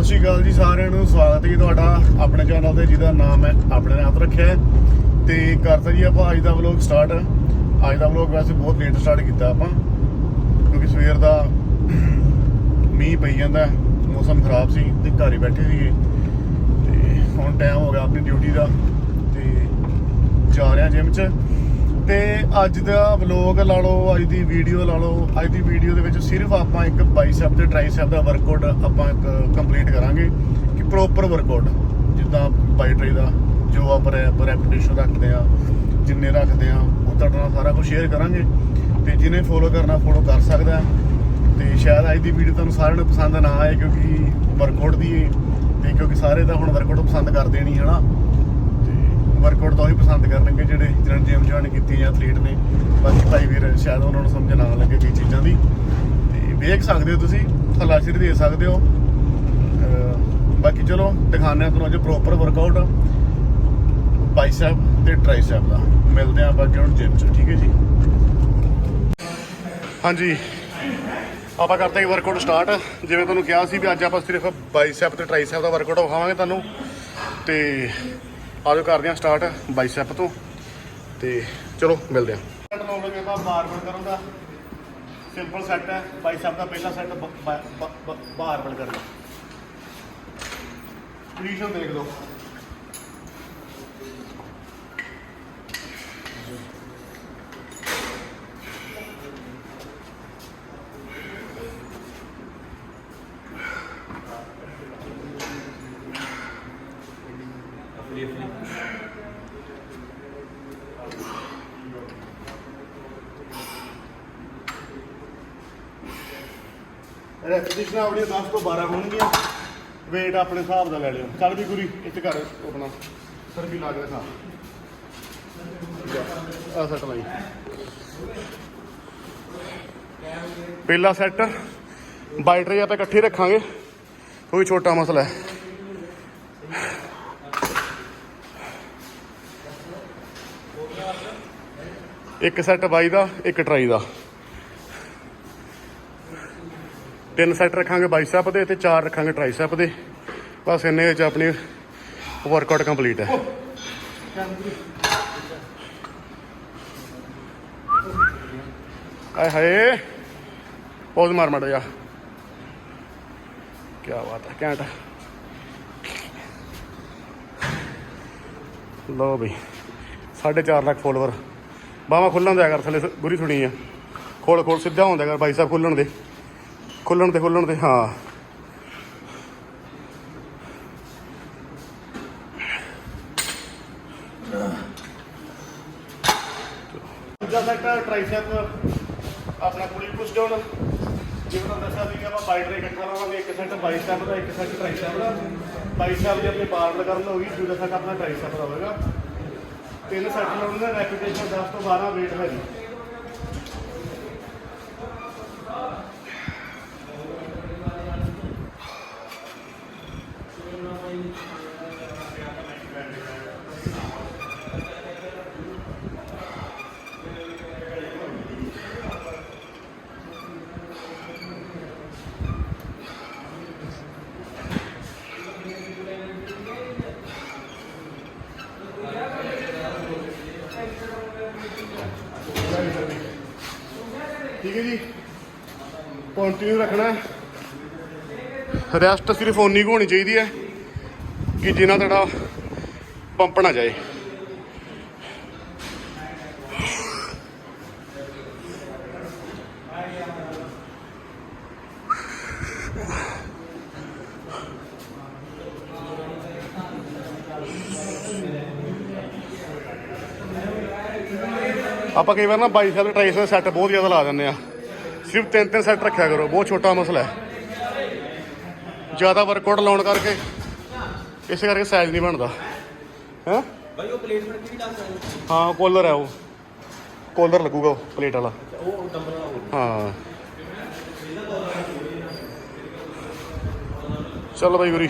ਸਤਿ ਸ਼੍ਰੀ ਅਕਾਲ ਜੀ ਸਾਰਿਆਂ ਨੂੰ। ਸਵਾਗਤ ਹੈ ਜੀ ਤੁਹਾਡਾ ਆਪਣੇ ਚੈਨਲ ਤੇ, ਜਿਹਦਾ ਨਾਮ ਹੈ ਆਪਣੇ ਨਾਮ ਰੱਖਿਆ ਹੈ। ਤੇ ਕਰਤਾ ਜੀ ਆਪਾਂ ਅੱਜ ਦਾ ਵਲੌਗ ਸਟਾਰਟ ਅੱਜ ਦਾ ਵਲੌਗ ਵੈਸੇ ਬਹੁਤ ਲੇਟ ਸਟਾਰਟ ਕੀਤਾ ਆਪਾਂ, ਕਿਉਂਕਿ ਸਵੇਰ ਦਾ ਮੀਂਹ ਪਈ ਜਾਂਦਾ, ਮੌਸਮ ਖਰਾਬ ਸੀ ਤੇ ਘਰ ਹੀ ਬੈਠੇ ਸੀਗੇ। ਤੇ ਹੁਣ ਟਾਈਮ ਹੋ ਗਿਆ ਆਪਣੀ ਡਿਊਟੀ ਦਾ, ਤੇ ਜਾ ਰਿਹਾ ਜਿਮ 'ਚ। ਤੇ ਅੱਜ ਦਾ ਵਲੌਗ ਲਾ ਲਓ, ਅੱਜ ਦੀ ਵੀਡੀਓ ਲਾ ਲਓ, ਅੱਜ ਦੀ ਵੀਡੀਓ ਦੇ ਵਿੱਚ ਸਿਰਫ ਆਪਾਂ ਇੱਕ ਬਾਈਸੈਪ ਤੇ ਟ੍ਰਾਈਸੈਪ ਦਾ ਵਰਕਆਊਟ ਆਪਾਂ ਇੱਕ ਕੰਪਲੀਟ ਕਰਾਂਗੇ ਕਿ ਪ੍ਰੋਪਰ ਵਰਕਆਊਟ ਜਿੱਦਾਂ ਬਾਈ ਟ੍ਰਾਈ ਦਾ, ਜੋ ਆਪਾਂ ਰੈਪੀਟੇਸ਼ਨ ਰੱਖਦੇ ਆ ਜਿੰਨੇ ਰੱਖਦੇ ਆ ਉਹ ਤੁਹਾਡੇ ਨਾਲ ਸਾਰਾ ਕੁਝ ਸ਼ੇਅਰ ਕਰਾਂਗੇ ਤੇ ਜਿਹਨੇ ਫੋਲੋ ਕਰਨਾ ਫੋਲੋ ਕਰ ਸਕਦਾ ਹੈ। ਤੇ ਸ਼ਾਇਦ ਅੱਜ ਦੀ ਵੀਡੀਓ ਤੁਹਾਨੂੰ ਸਾਰਿਆਂ ਨੂੰ ਪਸੰਦ ਨਾ ਆਏ ਕਿਉਂਕਿ ਵਰਕਆਊਟ ਦੀ ਹੈ ਤੇ ਕਿਉਂਕਿ ਸਾਰੇ ਤਾਂ ਹੁਣ ਵਰਕਆਊਟ ਪਸੰਦ ਕਰਦੇ ਨਹੀਂ ਹਨਾ ਤੇ ਵਰਕਆਊਟ ਤਾਂ ਉਹੀ ਪਸੰਦ ਕਰਨਗੇ ਜਿਹੜੇ ਜਿਹਨਾਂ ਜਿਮ ਜੁਆਇਨ ਕੀਤੀ ਜਾਂ ਐਥਲੀਟ ਨੇ। ਬਾਕੀ ਭਾਈ ਵੀਰ ਸ਼ਾਇਦ ਉਹਨਾਂ ਨੂੰ ਸਮਝ ਨਾ ਲੱਗੇ ਕਈ ਚੀਜ਼ਾਂ ਦੀ। ਤੇ ਵੇਖ ਸਕਦੇ ਹੋ ਤੁਸੀਂ ਹਲਾਸ਼ਰੀ ਦੇ ਸਕਦੇ ਹੋ। ਬਾਕੀ ਚਲੋ, ਦਿਖਾਉਂਦੇ ਹਾਂ ਤੁਹਾਨੂੰ ਅੱਜ ਪ੍ਰੋਪਰ ਵਰਕਆਊਟ ਬਾਈਸੈਪ ਤੇ ਟ੍ਰਾਈਸੈਪ ਦਾ। ਮਿਲਦੇ ਹਾਂ ਬਾਕੀ ਹੁਣ ਜਿਮ 'ਚ, ਠੀਕ ਹੈ ਜੀ? ਹਾਂਜੀ। ਆਪਾਂ ਕਰਦੇ ਹਾਂ ਵਰਕਆਊਟ ਸਟਾਰਟ ਜਿਵੇਂ ਤੁਹਾਨੂੰ ਕਿਹਾ ਸੀ ਵੀ ਅੱਜ ਆਪਾਂ ਸਿਰਫ ਬਾਈਸੈਪ ਤੇ ਟ੍ਰਾਈਸੈਪ ਦਾ ਵਰਕਆਊਟ ਵਿਖਾਵਾਂਗੇ ਤੁਹਾਨੂੰ। ਤੇ ਆਜੋ ਕਰਦੇ ਹਾਂ ਸਟਾਰਟ ਬਾਈਸੈਪ ਤੋਂ। ਤੇ ਚਲੋ, ਮਿਲਦੇ ਹਾਂ। ਸੈੱਟ ਲਾਉਣਗੇ ਆਪਾਂ ਬਾਰਬਲ ਕਰਨ ਦਾ ਸਿੰਪਲ ਸੈੱਟ ਹੈ। ਬਾਈਸੈਪ ਦਾ ਪਹਿਲਾ ਸੈੱਟ ਬਾਰਬਲ ਕਰਨ ਦਾ। ਪੋਜੀਸ਼ਨ ਦੇਖ ਲਓ। ਰੈਪੀਟੇਸ਼ਨ ਆਪਣੀਆਂ 10 ਤੋਂ 12 ਹੋਣਗੀਆਂ। weight ਆਪਣੇ ਹਿਸਾਬ ਦਾ ਲੈ ਲਿਓ। ਚੱਲ ਵੀ ਗੁਰੀ, ਇੱਥੇ ਕਰ ਆਪਣਾ ਸਰ ਵੀ ਲਾ ਕੇ ਦਿਖਾ। ਆ ਸੈੱਟ ਲਾਈ। ਪਹਿਲਾ ਸੈਟ। ਬਾਈਟਰੀ ਆਪਾਂ ਇਕੱਠੇ ਰੱਖਾਂਗੇ। ਕੋਈ ਛੋਟਾ ਮਸਲਾ ਹੈ। ਇੱਕ ਸੈੱਟ ਬਾਈ ਦਾ, ਇੱਕ ਟਰਾਈ ਦਾ। ਤਿੰਨ ਸੈੱਟ ਰੱਖਾਂਗੇ ਬਾਈਸੈਪ ਦੇ ਤੇ ਚਾਰ ਰੱਖਾਂਗੇ ਟ੍ਰਾਈਸੈਪ ਦੇ। ਬਸ ਇੰਨੇ ਵਿੱਚ ਆਪਣੀ ਵਰਕਆਊਟ ਕੰਪਲੀਟ ਹੈ। ਆਏ ਹਾਏ ਪੌਜ਼ ਮਾਰ ਮੜ ਜਾ ਕੀ ਬਾਤ ਹੈ, ਘੈਂਟ। ਲੋ ਬਈ 4.5 ਲੱਖ ਫੋਲੋਵਰ ਬਾਹਾਂ ਖੁੱਲਣ ਦਿਆ ਕਰ, ਥੱਲੇ ਗੁਰੀ ਸੁਣੀ ਆ। ਖੋਲ ਖੋਲ, ਸਿੱਧਾ ਹੁੰਦਾ ਕਰ ਬਾਈ ਸਾਹਿਬ ਖੁੱਲਣ ਦੇ। ਖੁੱਲਣ ਤੇ ਖੁੱਲਣ ਤੇ, ਹਾਂ। ਦੂਜਾ ਸੈਕਟਰ ਟ੍ਰਾਈਸੈਪ ਆਪਣਾ ਪੁਲੀ ਪੁਸ਼ ਡਾਊਨ ਜਿਵੇਂ ਤੁਹਾਨੂੰ ਦੱਸਿਆ ਸੀ ਆਪਾਂ ਬਾਈਟ ਰੇ ਇਕੱਠਾ ਲਾਵਾਂਗੇ, ਇੱਕ ਸੈਟ ਬਾਈਸੈਪ ਦਾ, ਇੱਕ ਸੈਟ ਟ੍ਰਾਈਸੈਪ ਦਾ। ਬਾਈਸੈਪ ਜੇ ਆਪਣੇ ਬਾਰਲ ਕਰਨ ਹੋਗੀ ਦੂਜਾ ਸੈਟ ਆਪਣਾ ਟ੍ਰਾਈਸੈਪ ਦਾ ਹੋਵੇਗਾ ਤਿੰਨ ਸੈਟ ਲਾਉਣੇ ਦਾ ਰੈਪੀਟੇਸ਼ਨ 10 ਤੋਂ 12 ਵੇਟ ਹੈ ਜੀ ਠੀਕ ਹੈ ਜੀ। ਕੰਟੀਨਿਊ ਰੱਖਣਾ ਰੈਸਟ ਸਿਰਫ ਓਨੀ ਕੁ ਹੋਣੀ ਚਾਹੀਦੀ ਹੈ ਕਿ ਜਿੰਨਾ ਤੁਹਾਡਾ ਪੰਪ ਨਾ ਜਾਏ। ਆਪਾਂ ਕਈ ਵਾਰ ਨਾ 22 ਸਾਲ ਟ੍ਰਾਈਸ ਦਾ ਸੈੱਟ ਬਹੁਤ ਜ਼ਿਆਦਾ ਲਾ ਦਿੰਦੇ ਆ। ਸਿਰਫ ਤਿੰਨ ਤਿੰਨ ਸੈੱਟ ਰੱਖਿਆ ਕਰੋ ਬਹੁਤ ਛੋਟਾ ਮਸਲਾ ਹੈ। ਜ਼ਿਆਦਾ ਵਰਕਆਊਟ ਲਾਉਣ ਕਰਕੇ ਇਸੇ ਕਰਕੇ ਸਾਈਜ਼ ਨਹੀਂ ਬਣਦਾ। ਹੈ? ਭਾਈ ਉਹ ਦੱਸ ਹਾਂ। ਕੋਲਰ ਹੈ ਉਹ। ਕੋਲਰ ਲੱਗੂਗਾ ਉਹ ਪਲੇਟ ਵਾਲਾ। ਉਹ ਡੰਬਲ ਹਾਂ। ਚੱਲ ਬਾਈ ਗੁਰੀ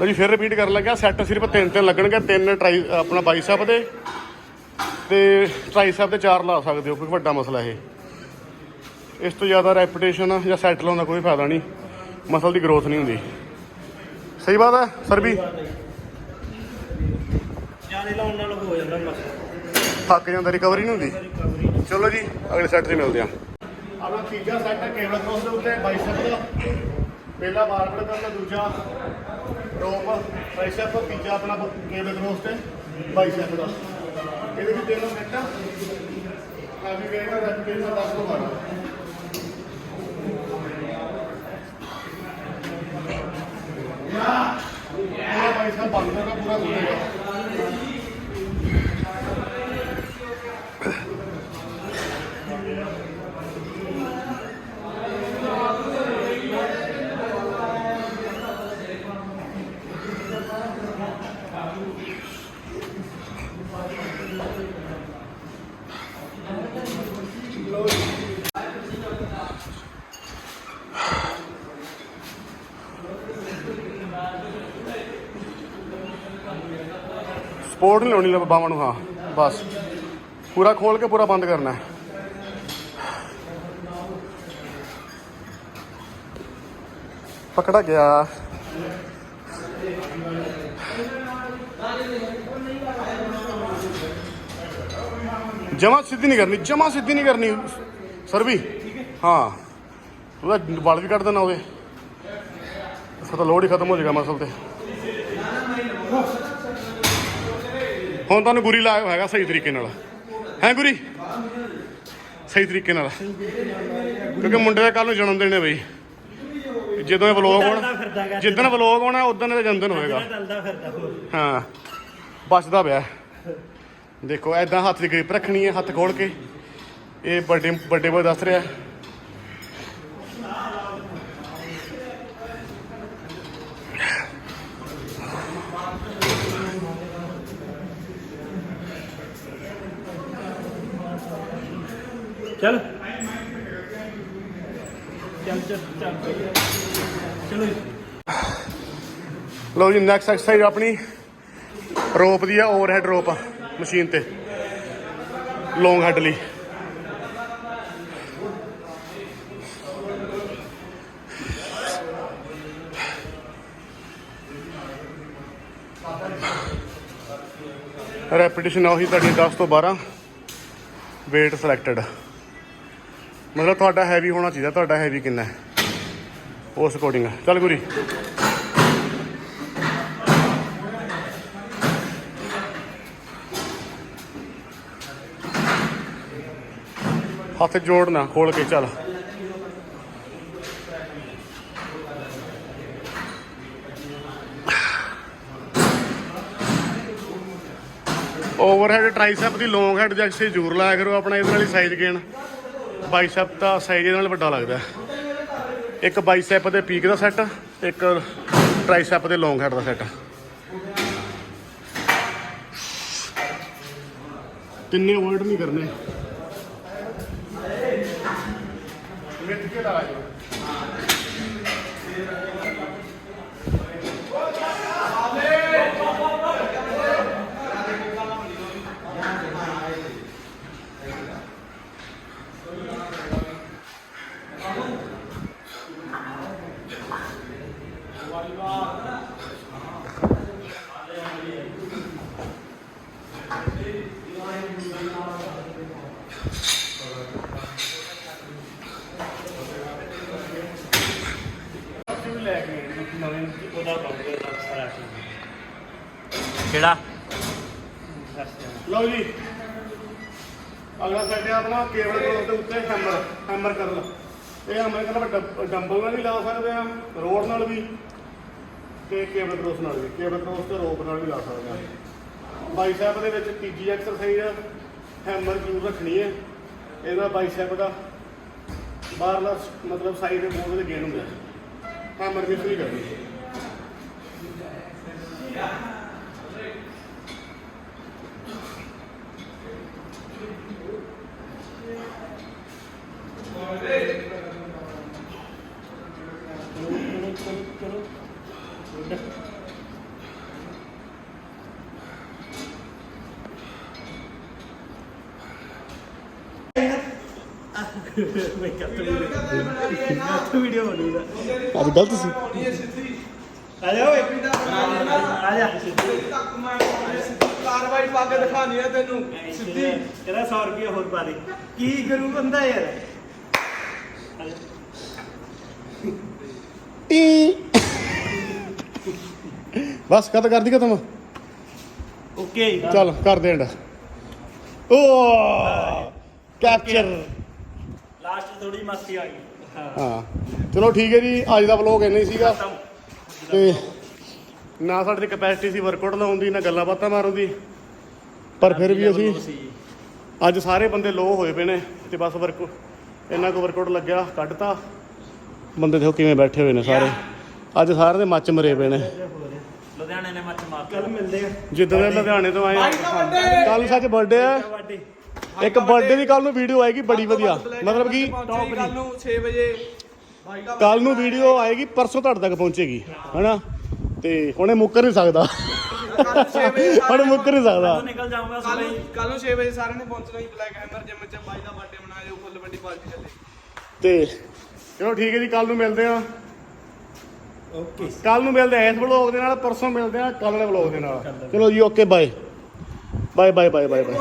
ਲਓ ਜੀ ਫਿਰ ਰਿਪੀਟ ਕਰਨ ਲੱਗਿਆ। ਸੈੱਟ ਸਿਰਫ ਤਿੰਨ ਤਿੰਨ ਲੱਗਣਗੇ। ਤਿੰਨ ਟਰਾਈ ਆਪਣਾ ਬਾਈਸੈਪ ਦੇ ਤੇ ਟ੍ਰਾਈਸੈਪ ਦੇ ਚਾਰ ਲਾ ਸਕਦੇ ਹੋ ਕੋਈ ਵੱਡਾ ਮਸਲਾ ਇਹ। ਇਸ ਤੋਂ ਜ਼ਿਆਦਾ ਰੈਪੂਟੇਸ਼ਨ ਜਾਂ ਸੈਟਲ ਹੋਣ ਦਾ ਕੋਈ ਫਾਇਦਾ ਨਹੀਂ। ਮਸਲ ਦੀ ਗਰੋਥ ਨਹੀਂ ਹੁੰਦੀ। ਸਹੀ ਬਾਤ ਹੈ ਸਰ ਵੀ? ਜ਼ਿਆਦਾ ਲਾਉਣ ਨਾਲ ਹੋ ਜਾਂਦਾ ਮਸਲ ਥੱਕ ਜਾਂਦਾ ਰਿਕਵਰੀ ਨਹੀਂ ਹੁੰਦੀ। ਚਲੋ ਜੀ ਅਗਲੇ ਸੈੱਟ 'ਤੇ ਮਿਲਦੇ ਹਾਂ। ਆਪਣਾ ਤੀਜਾ ਸੈੱਟ ਹੈ ਕੇਬਲ ਕ੍ਰੋਸ ਦੇ ਉੱਤੇ ਬਾਈਸੈਪ ਦਾ। ਪਹਿਲਾ ਬਾਰਬਲ ਕਰਨਾ ਦੂਜਾ। ਰੋਪ ਬਾਈਸੈਪ ਤੀਜਾ ਆਪਣਾ ਕੇਬਲ ਕ੍ਰੋਸ ਤੇ ਬਾਈਸੈਪ ਦਾ। ਇਹਦੇ ਵਿੱਚ ਤਿੰਨ ਸੈੱਟ ਆ। ਕਾਫੀ ਵੇਟ ਦਾ ਰੈਪੀਟੇਸ਼ਨ 10 ਤੋਂ 12 ਪੂਰਾ ਬਾਈਸੈਪ ਬੰਦ ਕਰਨਾ ਪੂਰਾ ਖੁੱਲੇਗਾ ਸਪੋਰਟ ਨਹੀਂ ਲਾਉਣੀ ਲੱਭ ਨੂੰ, ਹਾਂ, ਬਸ। ਪੂਰਾ ਖੋਲ ਕੇ ਪੂਰਾ ਬੰਦ ਕਰਨਾ ਹੈ। ਪਕੜਾ ਗਿਆ। ਜਮਾ ਸਿੱਧੀ ਨਹੀਂ ਕਰਨੀ, ਜਮਾ ਸਿੱਧੀ ਨਹੀਂ ਕਰਨੀ ਸਰ ਵੀ ਹਾਂ, ਉਹਦਾ ਵਾਲ ਵੀ ਕੱਢ ਦੇਣਾ ਉਹਦੇ। ਫਿਰ ਲੋਡ ਹੀ ਖਤਮ ਹੋ ਜਾਏਗਾ ਮਸਲ ਤੇ। ਹੁਣ ਤੁਹਾਨੂੰ ਗੁਰੀ ਲਾਇਆ ਹੈਗਾ ਸਹੀ ਤਰੀਕੇ ਨਾਲ। ਹੈ ਗੁਰੀ? ਸਹੀ ਤਰੀਕੇ ਨਾਲ। ਕਿਉਂਕਿ ਮੁੰਡੇ ਦਾ ਕੱਲ ਨੂੰ ਜਨਮ ਦਿਨ ਹੈ ਬਈ। ਜਦੋਂ ਇਹ ਵਲੋਗ ਹੋਣਾ। ਜਿੱਦਣ ਵਲੋਗ ਹੋਣਾ ਉਦੋਂ ਇਹਦਾ ਜਨਮ ਦਿਨ ਹੋਏਗਾ। ਹਾਂ। ਬਚਦਾ ਪਿਆ। ਦੇਖੋ ਐਦਾਂ ਹੱਥ ਦੀ ਗ੍ਰਿਪ ਰੱਖਣੀ ਹੈ ਹੱਥ ਖੋਲ ਕੇ। ਇਹ ਵੱਡੇ ਵੱਡੇ ਬੋਏ ਦੱਸ ਰਿਹਾ। ਚੱਲ। ਚੱਲ ਚੱਲ ਚੱਲ। ਚਲੋ ਲਓ ਜੀ ਨੈਕਸਟ ਐਕਸਰਸਾਈਜ਼ ਆਪਣੀ। ਰੋਪ ਦੀ ਆ ਓਵਰਹੈਡ ਰੋਪ ਮਸ਼ੀਨ ਤੇ। ਲੌਂਗ ਹੈਡ ਲਈ। ਰੈਪੀਟੀਸ਼ਨ ਉਹੀ ਤੁਹਾਡੀ 10 ਤੋਂ 12 weight ਸਿਲੈਕਟਡ ਮਤਲਬ ਤੁਹਾਡਾ ਹੈਵੀ ਹੋਣਾ ਚਾਹੀਦਾ, ਤੁਹਾਡਾ ਹੈਵੀ ਕਿੰਨਾ ਹੈ? ਉਸ ਅਕੋਰਡਿੰਗ ਚੱਲ ਗੁਰੀ। ਹੱਥ ਜੋੜਨਾ ਖੋਲ ਕੇ ਚੱਲ। ਓਵਰਹੈਡ ਟ੍ਰਾਈਸੈਪ ਦੀ ਲੌਂਗ ਹੈਡ ਦੇ ਜ਼ਰੂਰ ਲਾਇਆ ਕਰੋ, ਆਪਣਾ ਇਹਦੇ ਨਾਲ ਹੀ ਸਾਈਜ਼ ਗੇਨ ਬਾਈਸੈਪ ਦਾ ਸਾਈਜ਼ ਇਹਦੇ ਨਾਲ ਵੱਡਾ ਲੱਗਦਾ। ਇੱਕ ਬਾਈਸੈਪ ਦੇ ਪੀਕ ਦਾ ਸੈੱਟ, ਇੱਕ ਟ੍ਰਾਈਸੈਪ ਦੇ ਲੌਂਗ ਹੈਡ ਦਾ ਸੈੱਟ। ਤਿੰਨੇ ਵਰਡ ਨਹੀਂ ਕਰਨੇ। ਮਿੱਟ ਕੇ ਲਾ ਜੋ ਉਹਦਾ ਸਾਰਾ ਕਿਹੜਾ? ਲਓ ਜੀ। ਅਗਲਾ ਸੈੱਟ ਹੈ ਆਪਣਾ ਕੇਬਲ ਕ੍ਰੋਸ ਦੇ ਉੱਤੇ ਹੈਮਰ ਹੈਮਰ ਕਰਨਾ ਇਹ ਹੈਮਰ ਕਰਨਾ ਆਪਾਂ ਡੰਬਲ ਨਾਲ ਵੀ ਲਾ ਸਕਦੇ ਆ ਰੋਡ ਨਾਲ ਵੀ ਤੇ ਕੇਬਲ ਕ੍ਰੋਸ ਨਾਲ ਵੀ। ਕੇਬਲ ਕ੍ਰੋਸ ਤੇ ਰੋਪ ਨਾਲ ਵੀ ਲਾ ਸਕਦੇ ਆ ਬਾਈਸੈਪ ਦੇ ਵਿੱਚ ਤੀਜੀ ਐਕਸਰਸਾਈਜ਼ ਹੈਮਰ ਜ਼ਰੂਰ ਰੱਖਣੀ ਹੈ। ਇਹਦਾ ਬਾਈਸੈਪ ਦਾ ਬਾਹਰਲਾ ਮਤਲਬ ਸਾਈਡ ਦੇ ਮੂਵ ਦੇ ਗੇਨ ਹੁੰਦਾ। ਹੈਮਰ ਮਿਸ ਨਹੀਂ ਕਰਨੀ ਅੱਜ ਗਲਤ ਸੀ ਆ ਜਾ ਓਏ ਆ ਜਾ ਕਾਰਵਾਈ ਪਾ ਕੇ ਦਿਖਾਣੀ ਆ ਤੈਨੂੰ ਸਿੱਧੀ। ਇਹਦਾ 100 ਰੁਪਏ ਹੋਰ ਪਾ ਦੇ। ਕੀ ਕਰੂ ਬੰਦਾ ਯਾਰ? ਆ ਜਾ। ਟੀ ਬਸ ਕਦ ਕਰਦੀ ਖਤਮ। ਓਕੇ। ਚੱਲ ਕਰ ਦੇ ਐਂਡ ਓ! ਕੈਪਚਰ ਲਾਸਟ ਥੋੜੀ ਮਸਤੀ ਆ ਗਈ। ਹਾਂ। ਚਲੋ ਠੀਕ ਹੈ ਜੀ ਅੱਜ ਦਾ ਵਲੌਗ ਇੰਨਾ ਹੀ ਸੀਗਾ। ਤੇ ਨਾ ਸਾਡੇ ਦੀ ਕਪੈਸਿਟੀ ਸੀ ਵਰਕਆਊਟ ਲਾਉਣ ਦੀ ਨਾ ਗੱਲਾਂ ਬਾਤਾਂ ਮਾਰਨ ਦੀ। ਪਰ ਫਿਰ ਵੀ ਅਸੀਂ ਅੱਜ ਸਾਰੇ ਬੰਦੇ ਲੋ ਹੋਏ ਪਏ ਨੇ ਤੇ ਬਸ ਵਰਕ ਇੰਨਾ ਕੁ ਵਰਕਆਊਟ ਲੱਗਿਆ ਕੱਢਤਾ। ਬੰਦੇ ਦੇਖੋ ਕਿਵੇਂ ਬੈਠੇ ਹੋਏ ਨੇ ਸਾਰੇ। ਅੱਜ ਸਾਰੇ ਦੇ ਮੱਚ ਮਰੇ ਪਏ ਨੇ। ਲੁਧਿਆਣੇ ਨੇ ਮੱਚ ਮਾਰ ਕੱਲ ਮਿਲਦੇ ਆ। ਜਿੱਦਾਂ ਦੇ ਲੁਧਿਆਣੇ ਤੋਂ ਆਏ ਕੱਲ ਸੱਚ ਬਰਥਡੇ ਹੈ ਇੱਕ ਬਰਥਡੇ ਦੀ ਕੱਲ ਨੂੰ ਵੀਡੀਓ ਆਏਗੀ ਬੜੀ ਵਧੀਆ। ਮਤਲਬ ਕਿ ਕੱਲ ਨੂੰ 6 ਵਜੇ। ਕੱਲ ਨੂੰ ਵੀਡੀਓ ਆਏਗੀ ਪਰਸੋਂ ਤੁਹਾਡੇ ਤੱਕ ਪਹੁੰਚੇਗੀ ਹਨਾ? ਤੇ ਹੁਣੇ ਮੁੱਕਰ ਨਹੀਂ ਸਕਦਾ। ਹੁਣ ਮੁੱਕਰ ਨਹੀਂ ਸਕਦਾ। ਤੇ ਚਲੋ ਠੀਕ ਹੈ ਜੀ ਕੱਲ ਨੂੰ ਮਿਲਦੇ ਆ ਕੱਲ ਨੂੰ ਮਿਲਦੇ ਆ ਇਸ ਵਲੌਗ ਦੇ ਨਾਲ ਪਰਸੋਂ ਮਿਲਦੇ ਆ ਕੱਲ ਵਾਲੇ ਵਲੌਗ ਦੇ ਨਾਲ। ਚਲੋ ਜੀ okay bye bye bye bye bye bye